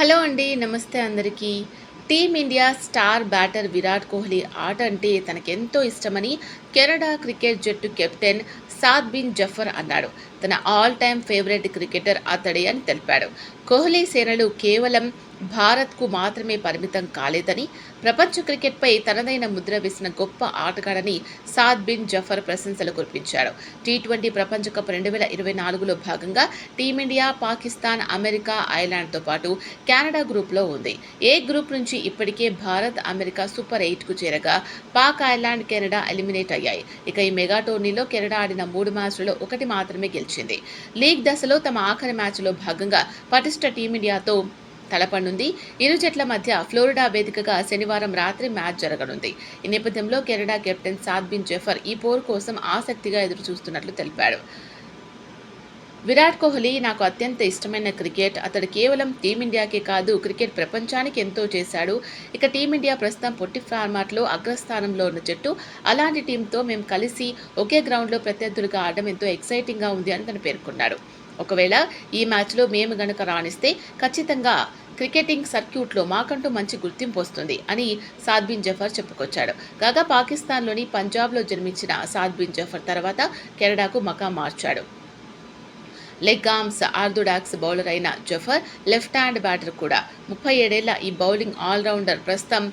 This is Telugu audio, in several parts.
హలో అండి నమస్తే అందరికీ. Team India star batter Virat Kohli ఆట అంటే తనకెంతో ఇష్టమని కెనడా క్రికెట్ జట్టు కెప్టెన్ సాద్ బిన్ జఫర్ అన్నాడు. తన ఆల్ టైమ్ ఫేవరెట్ క్రికెటర్ అతడే అని తెలిపాడు. కోహ్లీ సేనలు కేవలం భారత్కు మాత్రమే పరిమితం కాలేదని ప్రపంచ క్రికెట్పై తనదైన ముద్ర వేసిన గొప్ప ఆటగాడని సాద్ బిన్ జఫర్ ప్రశంసలు కురిపించాడు. టీ ట్వంటీ ప్రపంచ కప్ రెండు వేల ఇరవై నాలుగులో భాగంగా టీమిండియా పాకిస్తాన్ అమెరికా ఐర్లాండ్తో పాటు కెనడా గ్రూప్లో ఉంది. ఏ గ్రూప్ నుంచి ఇప్పటికే భారత్ అమెరికా సూపర్ ఎయిట్కు చేరగా పాక్ ఐర్లాండ్ కెనడా ఎలిమినేట్ అయ్యాయి ఇక ఈ మెగా టోర్నీలో కెనడా ఆడిన మూడు మ్యాచ్లలో ఒకటి మాత్రమే గెలిచింది. లీగ్ దశలో తమ ఆఖరి మ్యాచ్లో భాగంగా పటిష్ట టీమిండియాతో తలపనుంది. ఇరు జట్ల మధ్య ఫ్లోరిడా వేదికగా శనివారం రాత్రి మ్యాచ్ జరగనుంది. ఈ నేపథ్యంలో కెనడా కెప్టెన్ సాద్బిన్ బిన్ ఈ పోరు కోసం ఆసక్తిగా ఎదురుచూస్తున్నట్లు తెలిపాడు. విరాట్ కోహ్లీ నాకు అత్యంత ఇష్టమైన క్రికెట్. అతడు కేవలం టీమిండియాకే కాదు క్రికెట్ ప్రపంచానికి ఎంతో చేశాడు. ఇక టీమిండియా ప్రస్తుతం పొట్టి ఫార్మాట్లో అగ్రస్థానంలో ఉన్న జట్టు. అలాంటి టీంతో మేము కలిసి ఒకే గ్రౌండ్లో ప్రత్యర్థులుగా ఆడడం ఎంతో ఎక్సైటింగ్గా ఉంది అని తను పేర్కొన్నాడు. ఒకవేళ ఈ మ్యాచ్లో మేము గనుక రాణిస్తే ఖచ్చితంగా క్రికెటింగ్ సర్క్యూట్లో మాకంటూ మంచి గుర్తింపు వస్తుంది అని సాద్బిన్ జఫర్ చెప్పుకొచ్చాడు. కాగా పాకిస్తాన్లోని పంజాబ్లో జన్మించిన సాద్బిన్ జఫర్ తర్వాత కెనడాకు మకా మార్చాడు. లెగ్ ఆర్మ్స్ ఆర్థోడాక్స్ బౌలర్ అయిన జఫర్ లెఫ్ట్ హ్యాండ్ బ్యాటర్ కూడా. ముప్పై ఏడేళ్ళ ఈ బౌలింగ్ ఆల్రౌండర్ ప్రస్తుతం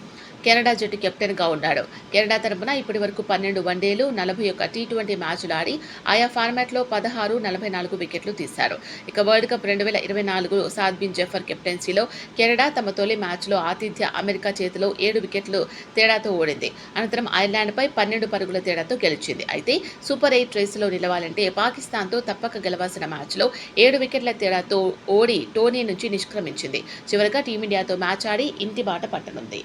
కెనడా జట్టు కెప్టెన్గా ఉన్నాడు. కెనడా తరపున ఇప్పటి వరకు పన్నెండు వన్డేలు నలభై ఒక్క టీ ట్వంటీ మ్యాచ్లు ఆడి ఆయా ఫార్మాట్లో పదహారు నలభై నాలుగు వికెట్లు తీశారు. ఇక వరల్డ్ కప్ రెండు వేల ఇరవై నాలుగు సాద్ బిన్ జఫర్ కెప్టెన్సీలో కెనడా తమ తొలి మ్యాచ్లో ఆతిథ్య అమెరికా చేతిలో ఏడు వికెట్లు తేడాతో ఓడింది. అనంతరం ఐర్లాండ్పై పన్నెండు పరుగుల తేడాతో గెలిచింది. అయితే సూపర్ ఎయిట్ రేసులో నిలవాలంటే పాకిస్తాన్తో తప్పక గెలవాల్సిన మ్యాచ్లో ఏడు వికెట్ల తేడాతో ఓడి టోనీ నుంచి నిష్క్రమించింది. చివరగా టీమిండియాతో మ్యాచ్ ఆడి ఇంటి బాట పట్టనుంది.